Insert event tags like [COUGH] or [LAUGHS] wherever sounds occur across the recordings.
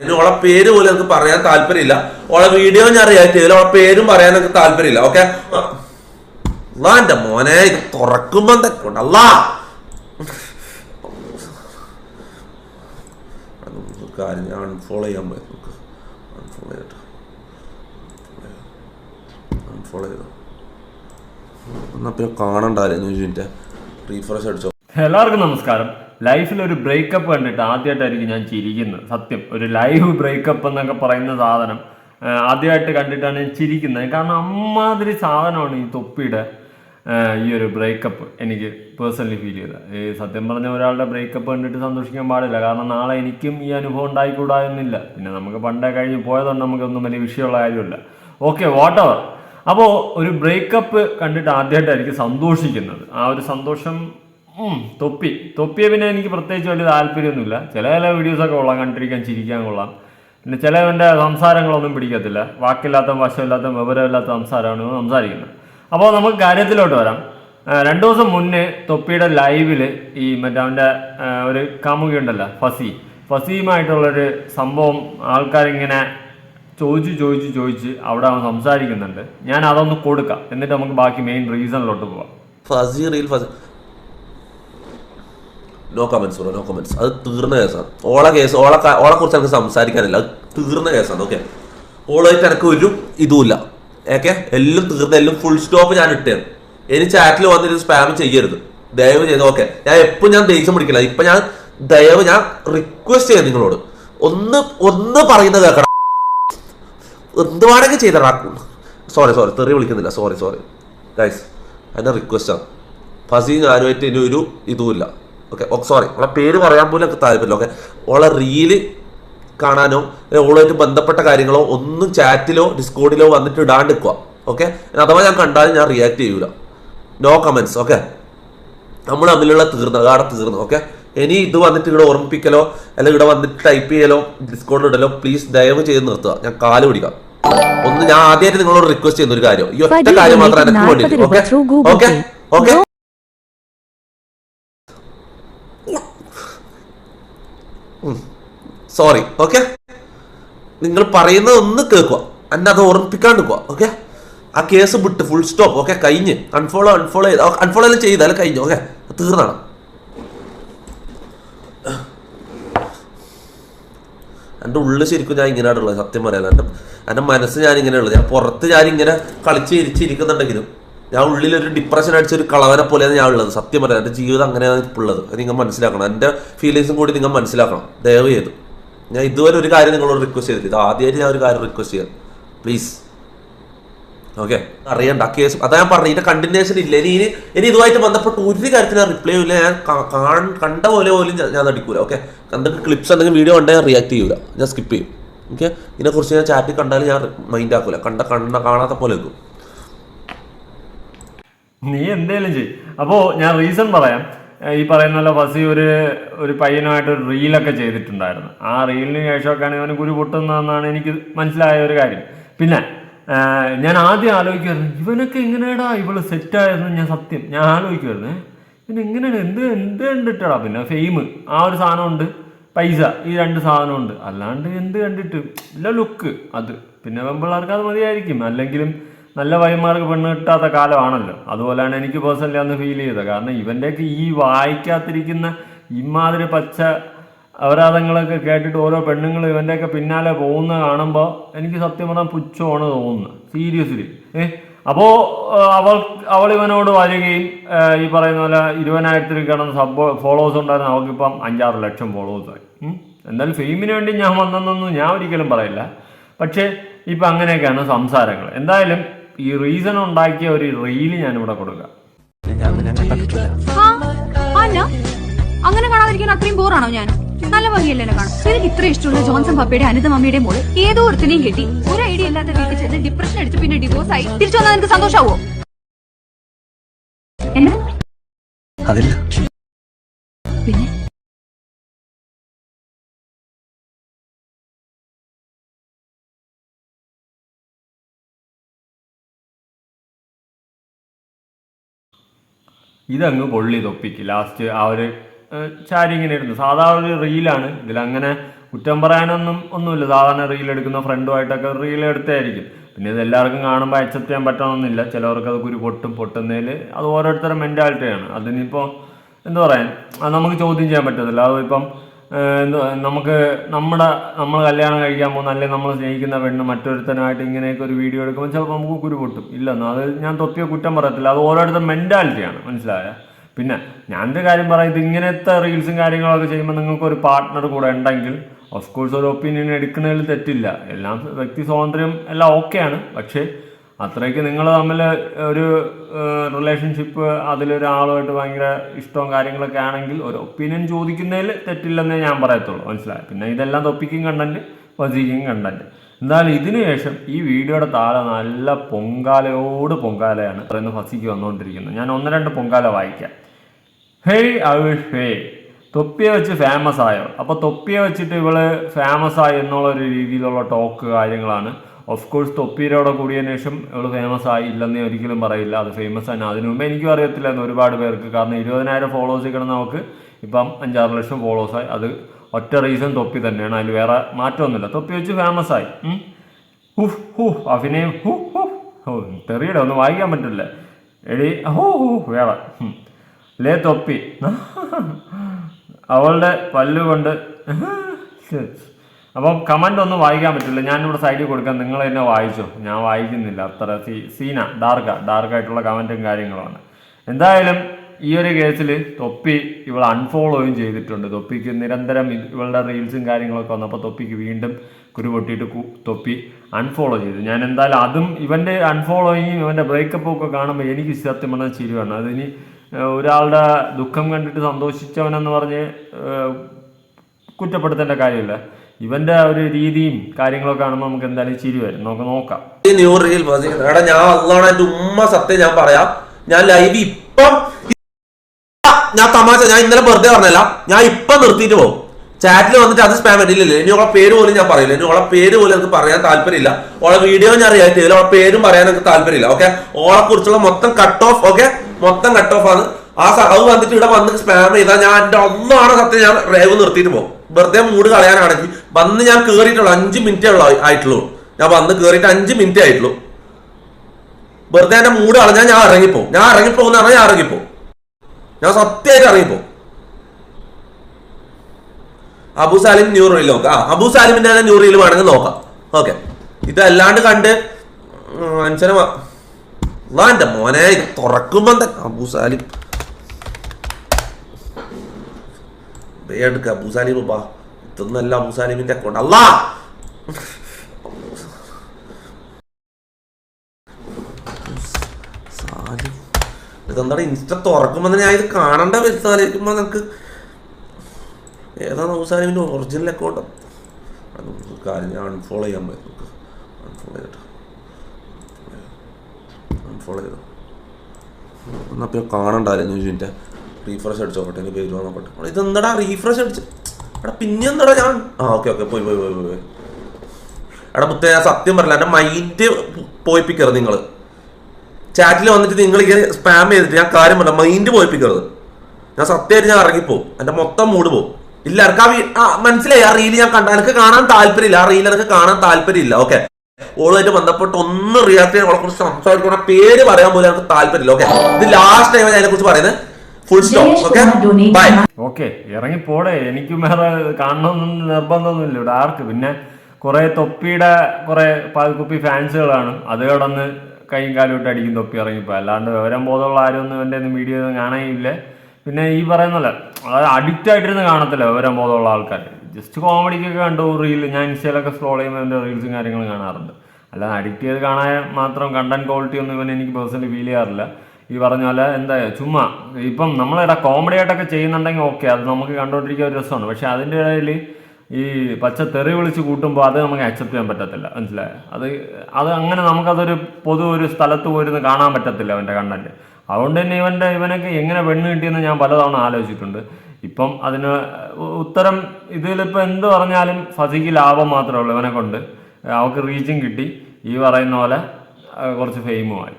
ഓളെ പേര് പോലും എനിക്ക് പറയാൻ താല്പര്യമില്ല. ഓളെ വീഡിയോ ഞാൻ റിയാക്ട് ചെയ്തില്ല. ഓളെ പേരും പറയാൻ എനിക്ക് താല്പര്യമില്ല. ഓക്കെ എന്റെ മോനെ ഇത് തുറക്കുമ്പോ എന്തൊക്കെ അല്ലാ കാര്യം ഞാൻ അൺഫോളോ ചെയ്യാൻ പോയി. അൺഫോളോ ചെയ്തിട്ട് അൺഫോളോ ചെയ്തു? എന്നാ പിന്നെ കാണണ്ടായിരുന്നു റീഫ്രഷ് അടിച്ചോ? എല്ലാവർക്കും നമസ്കാരം. ലൈഫിൽ ഒരു ബ്രേക്കപ്പ് കണ്ടിട്ട് ആദ്യമായിട്ടായിരിക്കും ഞാൻ ചിരിക്കുന്നത്. സത്യം. ഒരു ലൈവ് ബ്രേക്കപ്പ് എന്നൊക്കെ പറയുന്ന സാധനം ആദ്യമായിട്ട് കണ്ടിട്ടാണ് ഞാൻ ചിരിക്കുന്നത്. കാരണം അമ്മാതിരി സാധനമാണ് ഈ തൊപ്പിയുടെ ഈ ഒരു ബ്രേക്കപ്പ് എനിക്ക് പേഴ്സണലി ഫീൽ ചെയ്തത്. ഈ സത്യം പറഞ്ഞ ഒരാളുടെ ബ്രേക്കപ്പ് കണ്ടിട്ട് സന്തോഷിക്കാൻ പാടില്ല. കാരണം നാളെ എനിക്കും ഈ അനുഭവം ഉണ്ടായിക്കൂടാ എന്നില്ല. പിന്നെ നമുക്ക് പണ്ടേ കഴിഞ്ഞ് പോയതുകൊണ്ട് നമുക്കൊന്നും വലിയ വിഷയമുള്ള കാര്യമില്ല. ഓക്കെ വാട്ട് എവർ അപ്പോൾ ഒരു ബ്രേക്കപ്പ് കണ്ടിട്ട് ആദ്യമായിട്ടായിരിക്കും സന്തോഷിക്കുന്നത്. ആ ഒരു സന്തോഷം തൊപ്പി. തൊപ്പിയെ പിന്നെ എനിക്ക് പ്രത്യേകിച്ച് വലിയ താല്പര്യമൊന്നുമില്ല. ചില ചില വീഡിയോസൊക്കെ കൊള്ളാം കണ്ടിരിക്കാൻ ചിരിക്കാൻ കൊള്ളാം. പിന്നെ ചിലവന്റെ സംസാരങ്ങളൊന്നും പിടിക്കത്തില്ല. വാക്കില്ലാത്ത വശമില്ലാത്ത വിവരമില്ലാത്ത സംസാരമാണ് സംസാരിക്കുന്നത്. അപ്പോൾ നമുക്ക് കാര്യത്തിലോട്ട് വരാം. രണ്ട് ദിവസം മുന്നേ തൊപ്പിയുടെ ലൈവിൽ ഈ മറ്റേ അവന്റെ ഒരു കാമുകി ഉണ്ടല്ലോ ഫസി. ഫസിയുമായിട്ടുള്ളൊരു സംഭവം ആൾക്കാരിങ്ങനെ ചോദിച്ച് ചോദിച്ച് ചോദിച്ച് അവിടെ അവൻ സംസാരിക്കുന്നുണ്ട്. ഞാൻ അതൊന്ന് കൊടുക്കാം. എന്നിട്ട് നമുക്ക് ബാക്കി മെയിൻ റീസണിലോട്ട് പോവാം. ഫസി reel fuzzy. No comments bro no comments അത് തീർന്ന കേസാണ് ഓളെ കേസ് ഓളെ ഓളെ കുറിച്ച് എനിക്ക് സംസാരിക്കാനില്ല. അത് തീർന്ന കേസാണ് ഓക്കെ ഓളായിട്ട് എനിക്ക് ഒരു ഇതുമില്ല. ഓക്കെ എല്ലാം തീർന്ന എല്ലാം ഫുൾ സ്റ്റോപ്പ് ഞാൻ ഇട്ടേ ഇനി ചാറ്റിൽ വന്നിട്ട് സ്പാം ചെയ്യരുത്. ദയവ് ചെയ്ത് ഓക്കെ ഞാൻ എപ്പോഴും ഞാൻ ദേഷ്യം പിടിക്കില്ല. ഇപ്പൊ ഞാൻ ദയവ് ഞാൻ റിക്വസ്റ്റ് ചെയ്യാം നിങ്ങളോട്. ഒന്ന് ഒന്ന് പറയുന്നത് കേൾക്കണം. എന്ത് വേണമെങ്കിൽ ചെയ്തടാ സോറി സോറി തെറി വിളിക്കുന്നില്ല. സോറി സോറി ഗൈസ് എന്റെ റിക്വസ്റ്റാണ് ഫസി ഞാനുമായിട്ട് ഇനി ഒരു ഇതുമില്ല. ഓക്കെ സോറി ഓളെ പേര് പറയാൻ പോലും എനിക്ക് താല്പര്യമില്ല. ഓക്കെ ഓളെ റീൽ കാണാനോ ഓളുമായിട്ട് ബന്ധപ്പെട്ട കാര്യങ്ങളോ ഒന്നും ചാറ്റിലോ ഡിസ്കോഡിലോ വന്നിട്ട് ഇടാണ്ട് നിൽക്കുക ഓക്കെ അഥവാ ഞാൻ കണ്ടാലും ഞാൻ റിയാക്ട് ചെയ്യൂല. നോ കമൻസ് ഓക്കെ നമ്മൾ തമ്മിലുള്ള തീർന്നു അതാണ് തീർന്നു ഓക്കെ ഇനി ഇത് വന്നിട്ട് ഇവിടെ ഓർമ്മിപ്പിക്കലോ അല്ലെങ്കിൽ ഇവിടെ വന്നിട്ട് ടൈപ്പ് ചെയ്യലോ ഡിസ്കൗണ്ട് ഇടലോ പ്ലീസ് ദയവ് ചെയ്ത് നിർത്തുക. ഞാൻ കാൽ പിടിക്കാം. ഒന്ന് ഞാൻ ആദ്യമായിട്ട് നിങ്ങളോട് റിക്വസ്റ്റ് ചെയ്യുന്ന ഒരു കാര്യം. ഈ ഒറ്റ കാര്യം മാത്രം എനിക്ക് വേണ്ടി 40 okay okay Pay. Okay sorry okay നിങ്ങൾ പറയുന്നത് ഒന്ന് കേൾക്കുക. എന്നെ അത് ഓർമ്മിപ്പിക്കാണ്ട് പോവാ ഓക്കെ ആ കേസ് വിട്ട് ഫുൾ സ്റ്റോപ്പ് ഓക്കെ കഴിഞ്ഞ്. അൺഫോളോ അൺഫോളോ ചെയ്ത്. അൺഫോളോ എല്ലാം ചെയ്താൽ കഴിഞ്ഞു ഓക്കെ തീർന്നാണ്. എന്റെ ഉള്ളിൽ ശരിക്കും ഞാൻ ഇങ്ങനെയാണുള്ളത് സത്യം പറയാൻ. എന്റെ എന്റെ മനസ്സ് ഞാൻ ഇങ്ങനെയുള്ളത് ഞാൻ പുറത്ത് ഞാൻ ഇങ്ങനെ കളിച്ച് ഇരിച്ചിരിക്കുന്നുണ്ടെങ്കിലും ഞാൻ ഉള്ളിൽ ഒരു ഡിപ്രഷൻ അടിച്ച ഒരു കളവനെ പോലെയാണ് ഞാൻ ഉള്ളത്. സത്യം പറയാം. എന്റെ ജീവിതം അങ്ങനെയാണ് ഇപ്പോൾ ഉള്ളത്. അത് നിങ്ങൾ മനസ്സിലാക്കണം. എന്റെ ഫീലിങ്സും കൂടി നിങ്ങൾ മനസ്സിലാക്കണം. ദയവ് ചെയ്തു. ഞാൻ ഇതുവരെ ഒരു കാര്യം നിങ്ങളോട് റിക്വസ്റ്റ് ചെയ്തില്ല ഇത് ആദ്യമായിട്ട് ഞാൻ ഒരു കാര്യം റിക്വസ്റ്റ് ചെയ്യാം. പ്ലീസ് ഓക്കെ അറിയണ്ട. കേസ് അതാ ഞാൻ പറഞ്ഞു ഇതിന്റെ കണ്ടിന്യൂഷൻ ഇല്ല. ഇനി ഇനി ഇനി ഇതുമായിട്ട് ബന്ധപ്പെട്ട് ഒരു കാര്യത്തിന് ഞാൻ റിപ്ലൈ ഇല്ല ഞാൻ കണ്ട പോലെ പോലും ഞാൻ- നടിക്കൂല. ഓക്കെ എന്തൊക്കെ ക്ലിപ്സ് എന്തെങ്കിലും വീഡിയോ കണ്ടാൽ ഞാൻ റിയാക്ട് ചെയ്യൂല. ഞാൻ സ്കിപ്പ് ചെയ്യും. ഓക്കെ ഇതിനെക്കുറിച്ച് ഞാൻ ചാറ്റിൽ കണ്ടാൽ ഞാൻ മൈൻഡ് ആക്കൂല. കണ്ട കണ്ട കാണാത്ത പോലെ വെക്കും നീ എന്തേലും ചെയ് അപ്പോൾ ഞാൻ റീസൺ പറയാം. ഈ പറയുന്ന പോലെ ഫസി ഒരു ഒരു പയ്യനുമായിട്ട് ഒരു റീലൊക്കെ ചെയ്തിട്ടുണ്ടായിരുന്നു. ആ റീലിന് ശേഷമൊക്കെയാണ് ഇവന് കുരു പൊട്ടുന്നതെന്നാണ് എനിക്ക് മനസ്സിലായ ഒരു കാര്യം. പിന്നെ ഞാൻ ആദ്യം ആലോചിക്കുമായിരുന്നു ഇവനൊക്കെ എങ്ങനെയാടാ ഇവൾ സെറ്റായിരുന്നു ഞാൻ സത്യം. ഞാൻ ആലോചിക്കുമായിരുന്നു പിന്നെ എങ്ങനെയാണ്? എന്ത് എന്ത് കണ്ടിട്ടാടാ? പിന്നെ ഫെയിം ആ ഒരു സാധനമുണ്ട് പൈസ ഈ രണ്ട് സാധനമുണ്ട്. അല്ലാണ്ട് എന്ത് കണ്ടിട്ട് ഇല്ല ലുക്ക് അത്. പിന്നെ വെമ്പിള്ളേർക്ക് അത് മതിയായിരിക്കും. അല്ലെങ്കിലും നല്ല വൈമാർക്ക് പെണ്ണ് കിട്ടാത്ത കാലമാണല്ലോ. അതുപോലെയാണ് എനിക്ക് പേഴ്സണലി അന്ന് ഫീൽ ചെയ്തത്. കാരണം ഇവന്റെയൊക്കെ ഈ വായിക്കാത്തിരിക്കുന്ന ഇമാതിരി പച്ച അപരാധങ്ങളൊക്കെ കേട്ടിട്ട് ഓരോ പെണ്ണുങ്ങൾ ഇവന്റെയൊക്കെ പിന്നാലെ പോകുന്ന കാണുമ്പോൾ എനിക്ക് സത്യം പറഞ്ഞാൽ പുച്ഛമാണ് തോന്നുന്നത്. സീരിയസ്ലി ഏഹ് അപ്പോൾ അവൾ അവൾ ഇവനോട് വരികയും ഈ പറയുന്ന പോലെ ഇരുപതിനായിരത്തിൽ കിടന്ന് സബ് ഫോളോവേഴ്സ് ഉണ്ടായിരുന്ന അവൾക്കിപ്പം അഞ്ചാറ് ലക്ഷം ഫോളോവേഴ്സായി എന്തായാലും ഫെയിമിന് വേണ്ടി ഞാൻ വന്നെന്നൊന്നും ഞാൻ ഒരിക്കലും പറയില്ല. പക്ഷേ ഇപ്പം അങ്ങനെയൊക്കെയാണ് സംസാരങ്ങൾ എന്തായാലും ഈ റീസൺ ഉണ്ടാക്കിയ ഒരു റീൽ ഞാനിവിടെ കൊടുക്കാം. ആ, അല്ല അങ്ങനെ കാണാതിരിക്കാൻ അത്രയും ബോറാണോ ഞാൻ? നല്ല ഭംഗിയല്ലേ കാണാം എനിക്ക് ഇത്ര ഇഷ്ടമുള്ള ജോൺസൺ പപ്പയുടെ അനിത മമ്മിയുടെ മോൾ ഏതോ ഒരുത്തിനെയും കെട്ടി ഒരു ഐഡിയ ഇല്ലാത്ത വീട്ടിൽ ചെന്ന് ഡിപ്രഷൻ അടിച്ച് പിന്നെ ഡിവോഴ്സ് ആയി. തിരിച്ചു വന്നാൽ നിനക്ക് സന്തോഷാവോ? എന്നാ? അതില്ല. പിന്നെ? ഇതങ്ങ് പൊള്ളി തൊപ്പിക്ക്. ലാസ്റ്റ് ആ ഒരു ചാരി ഇങ്ങനെ ഇരുന്നു. സാധാരണ ഒരു റീലാണ് ഇതിലങ്ങനെ കുറ്റം പറയാനൊന്നും ഒന്നുമില്ല. സാധാരണ റീൽ എടുക്കുന്ന ഫ്രണ്ടുമായിട്ടൊക്കെ റീൽ എടുത്തായിരിക്കും. പിന്നെ ഇത് എല്ലാവർക്കും കാണുമ്പോൾ അക്സെപ്റ്റ് ചെയ്യാൻ പറ്റണമെന്നില്ല. ചിലവർക്ക് അത് കുരു പൊട്ടും പൊട്ടുന്നതിൽ അത് ഓരോരുത്തരുടെ മെന്റാലിറ്റിയാണ് അതിനിപ്പോൾ എന്താ പറയാൻ? അത് നമുക്ക് ചോദ്യം ചെയ്യാൻ പറ്റത്തില്ല. അതിപ്പം നമുക്ക് നമ്മുടെ നമ്മൾ കല്യാണം കഴിക്കാൻ പോകുന്ന അല്ലെങ്കിൽ നമ്മൾ സ്നേഹിക്കുന്ന പെണ്ണ് മറ്റൊരുത്തനായിട്ട് ഇങ്ങനെയൊക്കെ ഒരു വീഡിയോ എടുക്കുമ്പോൾ ചിലപ്പോൾ നമുക്ക് കുരു പൊട്ടും. ഇല്ലെന്നോ അത് ഞാൻ തൊത്തിയ കുറ്റം പറയത്തില്ല. അത് ഓരോരുത്തർ മെന്റാലിറ്റിയാണ് മനസ്സിലായ? പിന്നെ ഞാൻ എന്റെ കാര്യം പറയാം ഇത് ഇങ്ങനത്തെ റീൽസും കാര്യങ്ങളൊക്കെ ചെയ്യുമ്പോൾ നിങ്ങൾക്ക് ഒരു പാർട്ണർ കൂടെ ഉണ്ടെങ്കിൽ ഓഫ് കോഴ്സ് ഒരു ഒപ്പീനിയൻ എടുക്കുന്നതിൽ തെറ്റില്ല. എല്ലാം വ്യക്തി സ്വാതന്ത്ര്യം എല്ലാം ഓക്കെയാണ് പക്ഷേ അത്രയ്ക്ക് നിങ്ങൾ തമ്മിൽ ഒരു റിലേഷൻഷിപ്പ് അതിലൊരാളുമായിട്ട് ഭയങ്കര ഇഷ്ടവും കാര്യങ്ങളൊക്കെ ആണെങ്കിൽ ഒരു ഒപ്പീനിയൻ ചോദിക്കുന്നതിൽ തെറ്റില്ലെന്നേ ഞാൻ പറയത്തുള്ളൂ. മനസ്സിലായി? പിന്നെ ഇതെല്ലാം തൊപ്പിക്കും കണ്ടന്റ് വസിക്കും കണ്ടന്റ് എന്നാൽ ഇതിനുശേഷം ഈ വീഡിയോയുടെ താഴെ നല്ല പൊങ്കാലയോട് പൊങ്കാലയാണ് പറയുന്ന ഫസിക്ക് വന്നുകൊണ്ടിരിക്കുന്നത്. ഞാൻ ഒന്ന് രണ്ട് പൊങ്കാല വായിക്കാം. ഹേയ് അവിഷ് ഹേ തൊപ്പിയെ വെച്ച് ഫേമസ് ആയോ? അപ്പോൾ തൊപ്പിയെ വെച്ചിട്ട് ഇവൾ ഫേമസ് ആയി എന്നുള്ള ഒരു രീതിയിലുള്ള ടോക്ക് കാര്യങ്ങളാണ് ഓഫ് കോഴ്സ് തൊപ്പീരോടെ കൂടിയതിനു ശേഷം ഇവൾ ഫേമസ് ആയില്ലെന്ന് ഒരിക്കലും പറയില്ല. അത് ഫേമസ് ആണ്. അതിനു മുമ്പ് എനിക്കും അറിയത്തില്ലായിരുന്നു ഒരുപാട് പേർക്ക്. കാരണം ഇരുപതിനായിരം ഫോളോവേഴ്സ് കിടന്ന് നമുക്ക്. ഇപ്പം അഞ്ചാറ് ലക്ഷം ഫോളോവേഴ്സ് ആയി. അത് ഒറ്റ റീസൺ തൊപ്പി തന്നെയാണ്. അതിൽ വേറെ മാറ്റമൊന്നുമില്ല. തൊപ്പി വെച്ച് ഫേമസ് ആയി. ഉം. ഹുഫ് ഹു അഭിനയം. ഹു ഹു ഓ തെറിയുടെ ഒന്നും വായിക്കാൻ പറ്റില്ല. എടി ഹോ ഹു വേറെ. ലേ തൊപ്പി. [LAUGHS] അവളുടെ പല്ലുകൊണ്ട് [LAUGHS] അപ്പം കമന്റ് ഒന്നും വായിക്കാൻ പറ്റില്ല. ഞാനിവിടെ സൈഡിൽ കൊടുക്കാം. നിങ്ങൾ തന്നെ വായിച്ചോ? ഞാൻ വായിക്കുന്നില്ല. അത്ര സീ സീന. ഡാർക്ക. ഡാർക്കായിട്ടുള്ള കമന്റും കാര്യങ്ങളുമാണ്. എന്തായാലും ഈ ഒരു കേസിൽ തൊപ്പി ഇവൾ അൺഫോളോയും ചെയ്തിട്ടുണ്ട്. തൊപ്പിക്ക് നിരന്തരം ഇവളുടെ റീൽസും കാര്യങ്ങളൊക്കെ വന്നപ്പോൾ തൊപ്പിക്ക് വീണ്ടും കുരു പൊട്ടിയിട്ട് തൊപ്പി അൺഫോളോ ചെയ്തു. ഞാൻ എന്തായാലും അതും ഇവന്റെ അൺഫോളോയിങ്ങും ഇവന്റെ ബ്രേക്കപ്പും ഒക്കെ കാണുമ്പോൾ എനിക്ക് സത്യം പറഞ്ഞാൽ ചിരിവാണ്. അതിനി ഒരാളുടെ ദുഃഖം കണ്ടിട്ട് സന്തോഷിച്ചവനെന്ന് പറഞ്ഞ് കുറ്റപ്പെടുത്തേണ്ട കാര്യമില്ല. ഇവന്റെ ആ ഒരു രീതിയും കാര്യങ്ങളൊക്കെ കാണുമ്പോൾ നമുക്ക് എന്തായാലും ചിരി വരും. നമുക്ക് നോക്കാം. ന്യൂ റീൽ എടാ ഞാൻ അള്ളാണ് എന്റെ ഉമ്മ സത്യം ഞാൻ പറയാം. ഞാൻ ലൈവ് ഇപ്പം ഞാൻ തമാശ ഞാൻ ഇന്നലെ വെറുതെ പറഞ്ഞല്ല. ഞാൻ ഇപ്പം നിർത്തിയിട്ട് പോകും ചാറ്റിൽ വന്നിട്ട് അത് സ്പാം ഇല്ലല്ലേ ഇനി ഓളെ പേര് പോലും ഞാൻ പറയില്ല. ഇനി ഓളെ പേര് പോലും എനിക്ക് പറയാൻ താല്പര്യമില്ല. ഓളെ വീഡിയോ ഞാൻ റിയാക്ട് ചെയ്തില്ല. ഓളെ പേരും പറയാൻ എനിക്ക് താല്പര്യമില്ല. ഓക്കെ ഓളെ കുറിച്ചുള്ള മൊത്തം കട്ട് ഓഫ് ഓക്കെ മൊത്തം കട്ട് ഓഫ് ആണ്. ആ സഹവ് വന്നിട്ട് ഇവിടെ വന്ന് സ്പാം ചെയ്താൽ ഞാൻ എന്റെ ഒന്നാണ് സത്യം ഞാൻ റേവ് നിർത്തിയിട്ട് പോകും വെറുതെ മൂട് കളയാനാണെങ്കിൽ വന്ന് ഞാൻ കേറിയിട്ടുള്ളൂ അഞ്ച് മിനിറ്റേ ഉള്ള ആയിട്ടുള്ളൂ. ഞാൻ വന്ന് കേറിയിട്ട് അഞ്ച് മിനിറ്റേ ആയിട്ടുള്ളൂ. വെറുതെ എന്റെ മൂട് കളഞ്ഞാൽ ഞാൻ ഇറങ്ങിപ്പോവും. ഞാൻ ഇറങ്ങിപ്പോകുന്ന പറഞ്ഞാൽ ഞാൻ ഇറങ്ങിപ്പോവും. ഞാൻ സത്യമായിട്ട് ഇറങ്ങിപ്പോവും. അബു സാലിം ന്യൂ റീൽ നോക്കാം. ആ അബു സാലിമിന്റെ തന്നെ ന്യൂ റീൽ വേണമെങ്കിൽ നോക്കാം. ഓക്കെ. ഇതല്ലാണ്ട് കണ്ട് എന്റെ മോനെ തുറക്കുമ്പോ തന്നെ അബു സാലിം? എടുക്ക അബു സാലിം ബാ ഇതൊന്നല്ല മൂസാലിമിന്റെ അക്കൗണ്ട്. അല്ലാ! ഇതെന്താ ഇൻസ്റ്റ തുറക്കുമ്പോ തന്നെ ഞാൻ ഇത് കാണണ്ട വെച്ചാലിരിക്കുമ്പോ നമുക്ക് ഏതാണ് അവസാനം ഒറിജിനൽ അക്കൗണ്ട് കാര്യം ഞാൻ അൺഫോളോ ചെയ്യാൻ പറ്റും അൺഫോളോ ചെയ്തിട്ട് അൺഫോളോ ചെയ്തു? പിന്നെ കാണണ്ടായിരുന്നു മിനിറ്റ് റീഫ്രഷ് അടിച്ചു നോക്കട്ടെ എന്റെ പേര് നോക്കട്ടെ ഇത് ഇതെന്താടാ റീഫ്രഷ് അടിച്ച്? എടാ പിന്നെ എന്താടാ ഞാൻ? ആ ഓക്കെ ഓക്കെ പോയി പോയി പോയി പോയി എടാ മുത്തേ ഞാൻ സത്യം പറയില്ല എന്റെ മൈൻഡ് പോയിപ്പിക്കരുത് നിങ്ങൾ ചാറ്റിൽ വന്നിട്ട് നിങ്ങൾ ഇങ്ങനെ സ്പാം ചെയ്തിട്ട് ഞാൻ കാര്യം പറഞ്ഞ മൈൻഡ് പോയിപ്പിക്കരുത്. ഞാൻ സത്യമായിട്ട് ഞാൻ ഇറങ്ങിപ്പോവും. എന്റെ മൊത്തം മൂട് പോകും ഇല്ല എനിക്ക് ആ ആ മനസ്സിലായി ആ റീൽ ഞാൻ കണ്ട എനിക്ക് കാണാൻ താല്പര്യമില്ല. ആ റീൽ എനിക്ക് കാണാൻ താല്പര്യമില്ല ഓക്കെ ഓളുമായിട്ട് ബന്ധപ്പെട്ട് ഒന്ന് റിയാക്ട് ചെയ്യാൻ അവളെ കുറിച്ച് സംസാരിക്കണം പേര് പറയാൻ പോലും എനിക്ക് താല്പര്യമില്ല ഓക്കെ ഇത് ലാസ്റ്റ് ടൈം ഞാൻ അതിനെ കുറിച്ച് പറയുന്നത് full stop okay bye okay ഇറങ്ങിപ്പോടെ. എനിക്കും വേറെ കാണണമെന്ന് നിർബന്ധമൊന്നുമില്ല. ഇവിടെ ആർക്ക്? പിന്നെ കുറെ തൊപ്പിയുടെ കുറെ പാൽക്കുപ്പി ഫാൻസുകളാണ്. അത് കടന്ന് കൈയും കാലും ഇട്ട് അടിക്കും തൊപ്പി ഇറങ്ങിപ്പോ അല്ലാണ്ട് വിവരം ബോധമുള്ള ആരും ഒന്നും എന്റെ ഒന്നും വീഡിയോ ഒന്നും കാണാനില്ല പിന്നെ ഈ പറയുന്നല്ല അതായത് അഡിക്റ്റ് ആയിട്ടിരുന്ന് കാണത്തില്ല വിവരം ബോധമുള്ള ആൾക്കാർ. ജസ്റ്റ് കോമഡിക്കൊക്കെ കണ്ടു റീൽ ഞാൻ ഇൻസ്റ്റയിലൊക്കെ സ്ക്രോൾ ചെയ്യുമ്പോൾ എന്റെ റീൽസും കാര്യങ്ങളും കാണാറുണ്ട്. അല്ലാതെ അഡിക്റ്റ് ചെയ്ത് കാണാൻ മാത്രം കണ്ടന്റ് ക്വാളിറ്റി ഒന്നും ഇവൻ എനിക്ക് പേഴ്സണലി ഫീൽ ചെയ്യാറില്ല. ഈ പറഞ്ഞ പോലെ എന്താ ചുമ്മാ ഇപ്പം നമ്മളിവിടെ കോമഡി ആയിട്ടൊക്കെ ചെയ്യുന്നുണ്ടെങ്കിൽ ഓക്കെ അത് നമുക്ക് കണ്ടുകൊണ്ടിരിക്കാൻ ഒരു രസമാണ്. പക്ഷെ അതിന്റെ ഇടയിൽ ഈ പച്ച തെറി വിളിച്ച് കൂട്ടുമ്പോൾ അത് നമുക്ക് അക്സെപ്റ്റ് ചെയ്യാൻ പറ്റത്തില്ല. മനസ്സിലായോ? അത് അത് അങ്ങനെ നമുക്കതൊരു പൊതു ഒരു സ്ഥലത്ത് പോയിരുന്ന് കാണാൻ പറ്റത്തില്ല അവന്റെ കണ്ടന്റ് അതുകൊണ്ട് തന്നെ ഇവന്റെ ഇവനൊക്കെ എങ്ങനെ പെണ്ണ് കിട്ടിയെന്ന് ഞാൻ പലതവണ ആലോചിച്ചിട്ടുണ്ട്. ഇപ്പം അതിന് ഉത്തരം ഇതിലിപ്പോൾ എന്ത് പറഞ്ഞാലും ഫസിക്ക് ലാഭം മാത്രമേ ഉള്ളൂ ഇവനെ കൊണ്ട്. അവൾക്ക് റീച്ചും കിട്ടി. ഈ പറയുന്ന പോലെ കുറച്ച് ഫെയിമുമായി.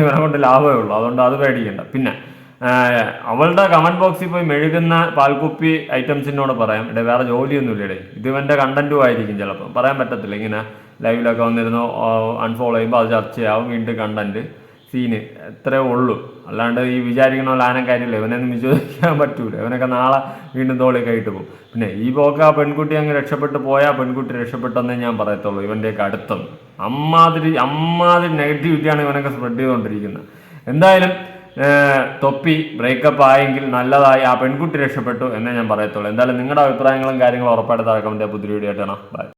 ഇവനെ കൊണ്ട് ലാഭമേ ഉള്ളൂ. അതുകൊണ്ട് അത് പേടിക്കണ്ട. പിന്നെ അവളുടെ കമന്റ് ബോക്സിൽ പോയി മെഴുകുന്ന പാൽക്കുപ്പി ഐറ്റംസിനോട് പറയാം. ഇവിടെ വേറെ ജോലിയൊന്നുമില്ലേ ഇടേ ഇത് ഇവന്റെ കണ്ടന്റും ആയിരിക്കും ചിലപ്പോൾ പറയാൻ പറ്റത്തില്ല. ഇങ്ങനെ ലൈവിലൊക്കെ വന്നിരുന്നു അൺഫോളോ ചെയ്യുമ്പോൾ അത് ചർച്ചയാവും വീണ്ടും കണ്ടന്റ് സീന് എത്രയേ ഉള്ളൂ. അല്ലാണ്ട് ഈ വിചാരിക്കണ പോലെ ആനം കാര്യമില്ല. ഇവനൊന്നും വിശ്വസിക്കാൻ പറ്റൂല. ഇവനൊക്കെ നാളെ വീണ്ടും തോളി ആയിട്ട് പോകും. പിന്നെ ഈ പോക്ക് ആ പെൺകുട്ടി അങ്ങ് രക്ഷപ്പെട്ട് പോയാൽ പെൺകുട്ടി രക്ഷപ്പെട്ടെന്നേ ഞാൻ പറയത്തുള്ളൂ. ഇവന്റെയൊക്കെ അടുത്തൊന്നും അമ്മാതിരി അമ്മാതിരി നെഗറ്റിവിറ്റിയാണ് ഇവനൊക്കെ സ്പ്രെഡ് ചെയ്തുകൊണ്ടിരിക്കുന്നത്. എന്തായാലും തൊപ്പി ബ്രേക്കപ്പ് ആയെങ്കിൽ നല്ലതായി ആ പെൺകുട്ടി രക്ഷപ്പെട്ടു എന്നേ ഞാൻ പറയത്തുള്ളൂ. എന്തായാലും നിങ്ങളുടെ അഭിപ്രായങ്ങളും കാര്യങ്ങളും ഉറപ്പായിട്ട് താഴെ പുതിയ വീഡിയോ ആയിട്ടാണ് ബൈ